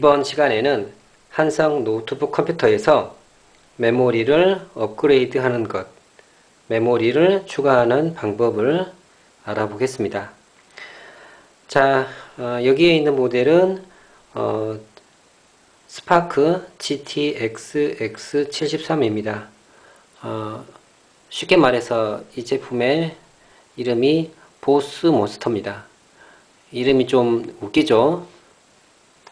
이번 시간에는 한성 노트북 컴퓨터에서 메모리를 업그레이드 하는 것, 메모리를 추가하는 방법을 알아보겠습니다. 자, 어, 여기에 있는 모델은 어, 스파크 GTX-X73입니다. 어, 쉽게 말해서 이 제품의 이름이 보스 몬스터입니다. 이름이 좀 웃기죠?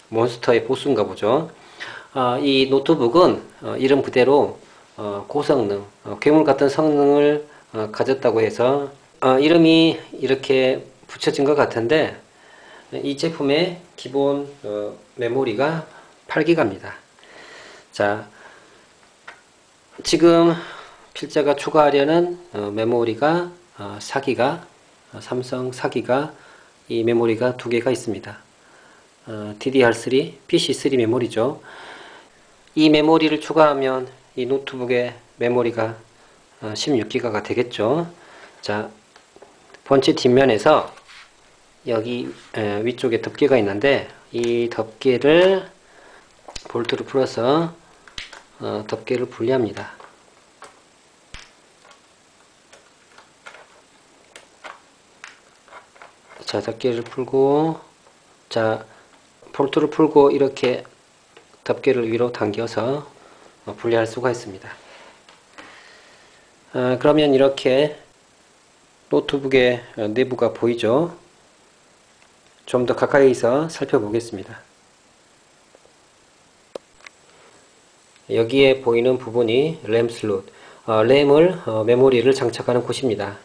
몬스터의 보스인가 보죠. 어, 이 노트북은 어, 이름 그대로 어, 고성능, 어, 괴물 같은 성능을 어, 가졌다고 해서 어, 이름이 이렇게 붙여진 것 같은데 이 제품의 기본 어, 메모리가 8기가입니다. 자, 지금 필자가 추가하려는 어, 메모리가 어, 4기가, 어, 삼성 4기가 이 메모리가 두 개가 있습니다. 어, DDR3, PC3 메모리죠. 이 메모리를 추가하면 이 노트북의 메모리가 어, 16기가가 되겠죠. 자, 본체 뒷면에서 여기 에, 위쪽에 덮개가 있는데 이 덮개를 볼트를 풀어서 어, 덮개를 분리합니다. 자, 덮개를 풀고 자, 볼트를 풀고 이렇게 덮개를 위로 당겨서 어, 분리할 수가 있습니다. 아, 그러면 이렇게 노트북의 내부가 보이죠? 좀 더 가까이서 살펴보겠습니다. 여기에 보이는 부분이 램 슬롯, 어, 램을 어, 메모리를 장착하는 곳입니다.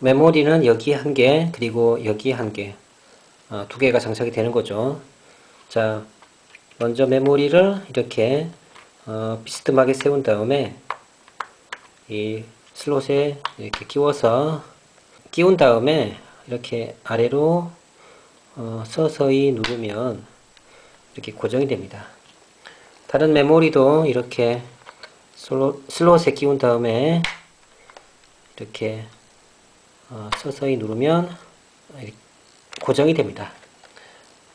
메모리는 여기 한 개, 그리고 여기 한 개, 어, 두 개가 장착이 되는 거죠. 자, 먼저 메모리를 이렇게 어, 비스듬하게 세운 다음에 이 슬롯에 이렇게 끼워서 끼운 다음에 이렇게 아래로 어, 서서히 누르면 이렇게 고정이 됩니다. 다른 메모리도 이렇게 슬롯, 슬롯에 끼운 다음에 이렇게 어, 서서히 누르면 고정이 됩니다.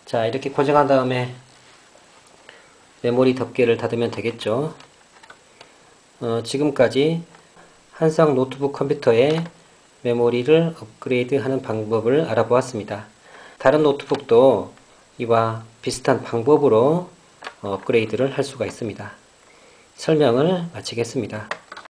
자 이렇게 고정한 다음에 메모리 덮개를 닫으면 되겠죠. 어, 지금까지 한상 노트북 컴퓨터의 메모리를 업그레이드 하는 방법을 알아보았습니다. 다른 노트북도 이와 비슷한 방법으로 업그레이드를 할 수가 있습니다. 설명을 마치겠습니다.